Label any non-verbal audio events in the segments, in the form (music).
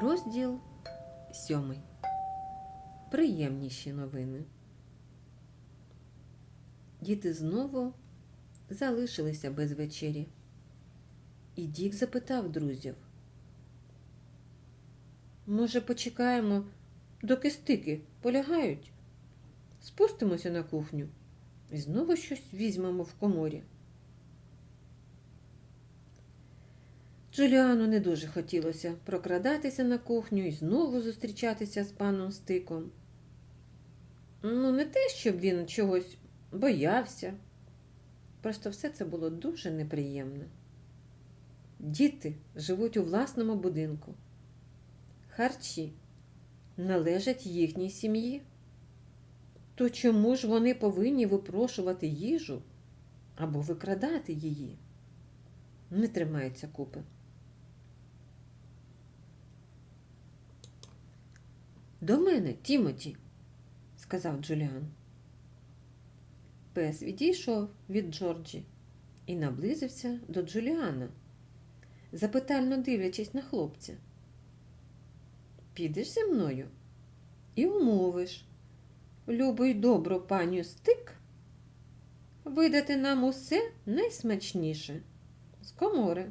Розділ сьомий. Приємніші новини. Діти знову залишилися без вечері. І Дік запитав друзів. Може, почекаємо, доки стики полягають? Спустимося на кухню і знову щось візьмемо в коморі. Джуліану не дуже хотілося прокрадатися на кухню і знову зустрічатися з паном Стиком. Ну, не те, щоб він чогось боявся. Просто все це було дуже неприємно. Діти живуть у власному будинку. Харчі належать їхній сім'ї. То чому ж вони повинні випрошувати їжу або викрадати її? Не тримаються купи. До мене, Тімоті, сказав Джуліан. Пес відійшов від Джорджі і наблизився до Джуліана, запитально дивлячись на хлопця. Підеш зі мною і умовиш, любу й добру паню стик, видати нам усе найсмачніше з комори.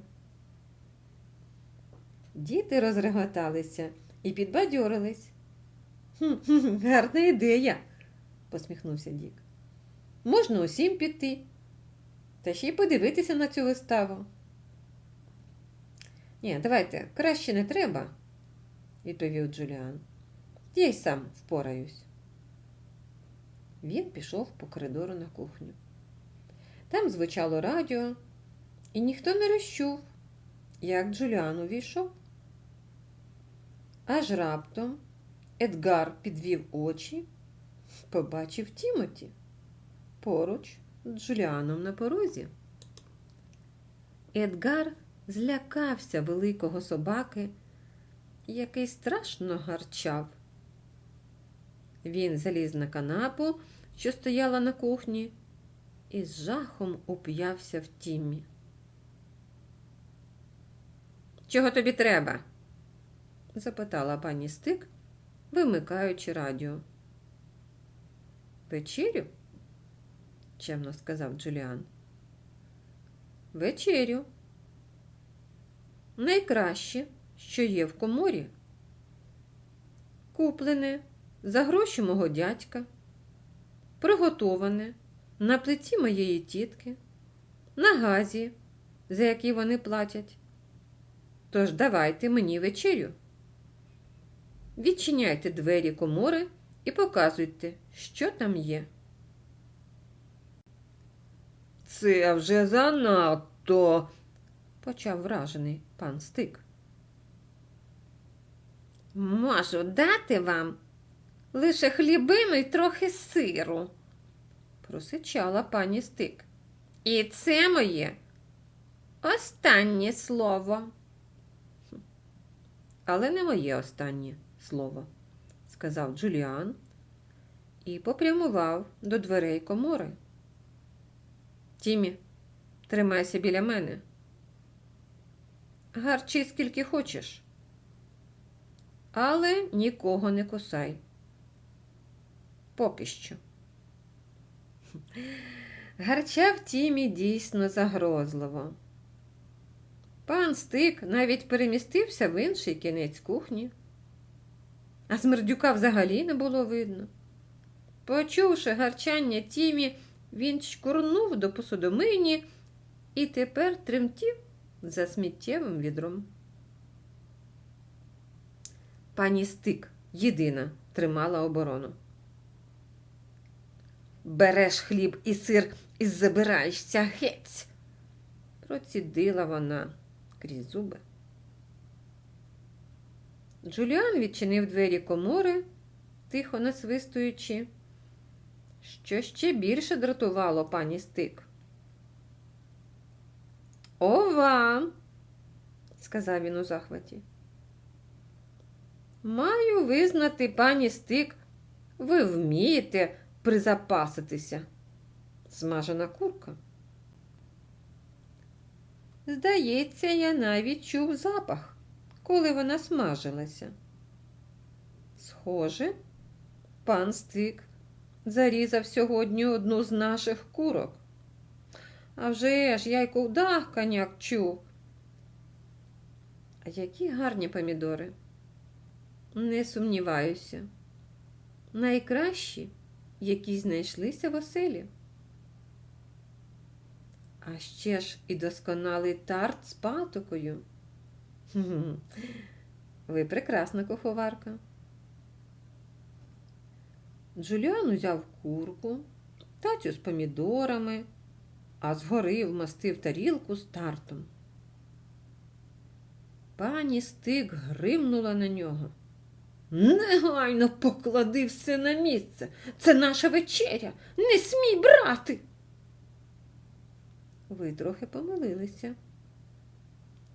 Діти розреготалися і підбадьорились. «Хм, Гарна ідея, посміхнувся Дік. Можна усім піти, та ще й подивитися на цю виставу. Ні, давайте, краще не треба, відповів Джуліан. Я й сам впораюсь. Він пішов по коридору на кухню. Там звучало радіо, і ніхто не розчув, як Джуліан увійшов. Аж раптом Едгар підвів очі, побачив Тімоті поруч з Джуліаном на порозі. Едгар злякався великого собаки, який страшно гарчав. Він заліз на канапу, що стояла на кухні, і з жахом уп'явся в тімі. Чого тобі треба? запитала пані Стик, вимикаючи радіо. Вечерю? чемно сказав Джуліан. Вечерю. Найкраще, що є в коморі. Куплене за гроші мого дядька, приготоване на плиті моєї тітки, на газі, за який вони платять. Тож давайте мені вечерю. Відчиняйте двері комори і показуйте, що там є. Це вже занадто, почав вражений пан Стик. Можу дати вам лише хлібину й трохи сиру, просичала пані Стик. І це моє останнє слово. Але не моє останнє слово, сказав Джуліан і попрямував до дверей комори. Тімі, тримайся біля мене. Гарчи скільки хочеш, але нікого не кусай. Поки що. Гарчав Тімі дійсно загрозливо. Пан Стик навіть перемістився в інший кінець кухні, а смердюка взагалі не було видно. Почувши гарчання Тімі, він чкурнув до посудомийні і тепер тремтів за сміттєвим відром. Пані Стик єдина тримала оборону. Береш хліб і сир і забираєшся геть, процідила вона крізь зуби. Джуліан відчинив двері комори, тихо насвистуючи, що ще більше дратувало пані Стик. Ова, сказав він у захваті. Маю визнати, пані Стик, ви вмієте призапаситися. Смажена курка. Здається, я навіть чув запах коли вона смажилася. Схоже, пан Стик зарізав сьогодні одну з наших курок. А вже ж я й ковдах коняк чув. А які гарні помідори. Не сумніваюся. Найкращі, які знайшлися в оселі. А ще ж і досконалий тарт з патокою. (laughs) Ви прекрасна куховарка. Джуліан узяв курку, тацю з помідорами, а згори вмастив тарілку з тартом. Пані стик гримнула на нього. Негайно поклади все на місце. Це наша вечеря. Не смій брати. Ви трохи помилилися,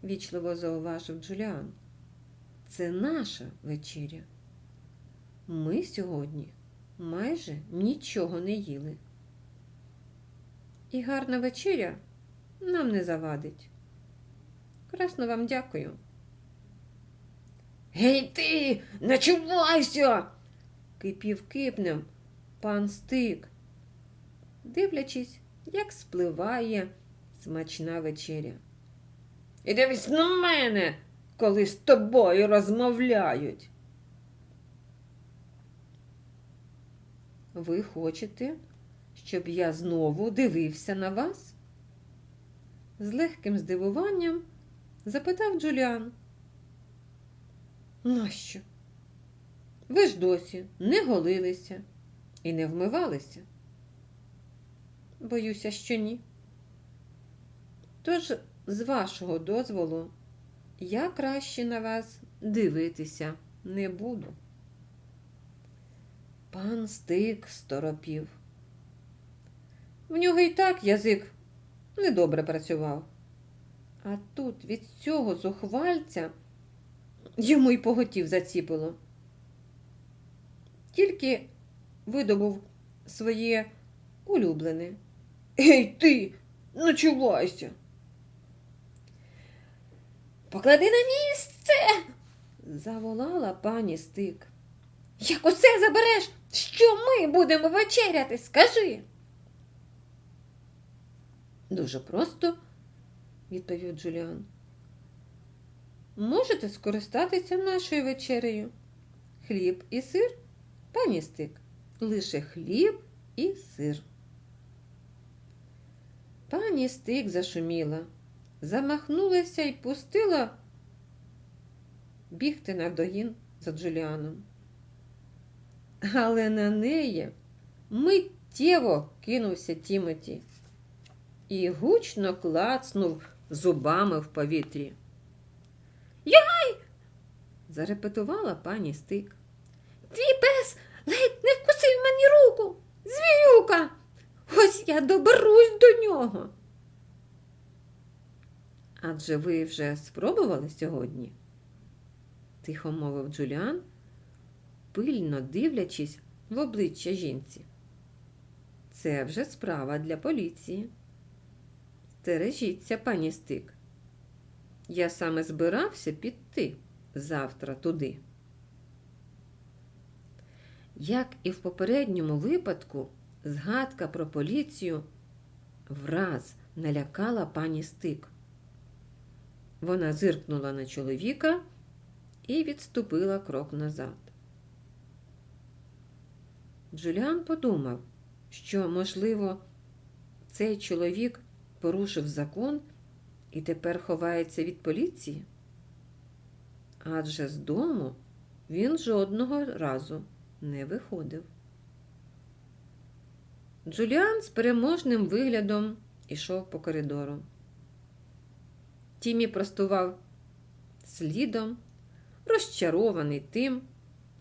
вічливо зауважив Джуліан. Це наша вечеря. Ми сьогодні майже нічого не їли. І гарна вечеря нам не завадить. Красно вам дякую. Гей ти, начувайся. кипів кипнем пан стик, дивлячись, як спливає смачна вечеря. І дивись на мене, коли з тобою розмовляють. Ви хочете, щоб я знову дивився на вас? З легким здивуванням запитав Джуліан. Нащо? Ви ж досі не голилися і не вмивалися. Боюся, що ні. Тож, з вашого дозволу, я краще на вас дивитися не буду. Пан стик сторопів. В нього і так язик недобре працював. А тут від цього зухвальця йому й поготів заціпило. Тільки видобув своє улюблене. Ей ти, начувайся. Поклади на місце, заволала пані стик. Як усе забереш, що ми будемо вечеряти, скажи. Дуже просто, відповів Джуліан. Можете скористатися нашою вечерею. Хліб і сир, пані стик, лише хліб і сир. Пані стик зашуміла, замахнулася і пустила бігти навдогін за Джуліаном. Але на неї миттєво кинувся Тімоті і гучно клацнув зубами в повітрі. Яй! зарепетувала пані стик. Твій пес ледь не вкусив мені руку. Звірюка! Ось я доберусь до нього. Адже ви вже спробували сьогодні? тихо мовив Джуліан, пильно дивлячись в обличчя жінці. Це вже справа для поліції. Стережіться, пані стик. Я саме збирався піти завтра туди. Як і в попередньому випадку, згадка про поліцію враз налякала пані стик. Вона зиркнула на чоловіка і відступила крок назад. Джуліан подумав, що, можливо, цей чоловік порушив закон і тепер ховається від поліції? Адже з дому він жодного разу не виходив. Джуліан з переможним виглядом ішов по коридору. Тімі простував слідом, розчарований тим,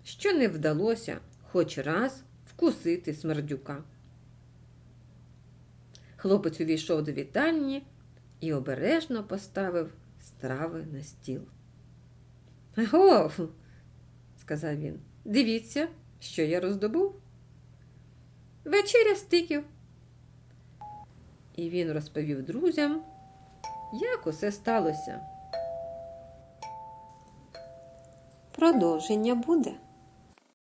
що не вдалося хоч раз вкусити смердюка. Хлопець увійшов до вітальні і обережно поставив страви на стіл. Го, сказав він, дивіться, що я роздобув. Вечеря стиків. І він розповів друзям, як усе сталося? Продовження буде.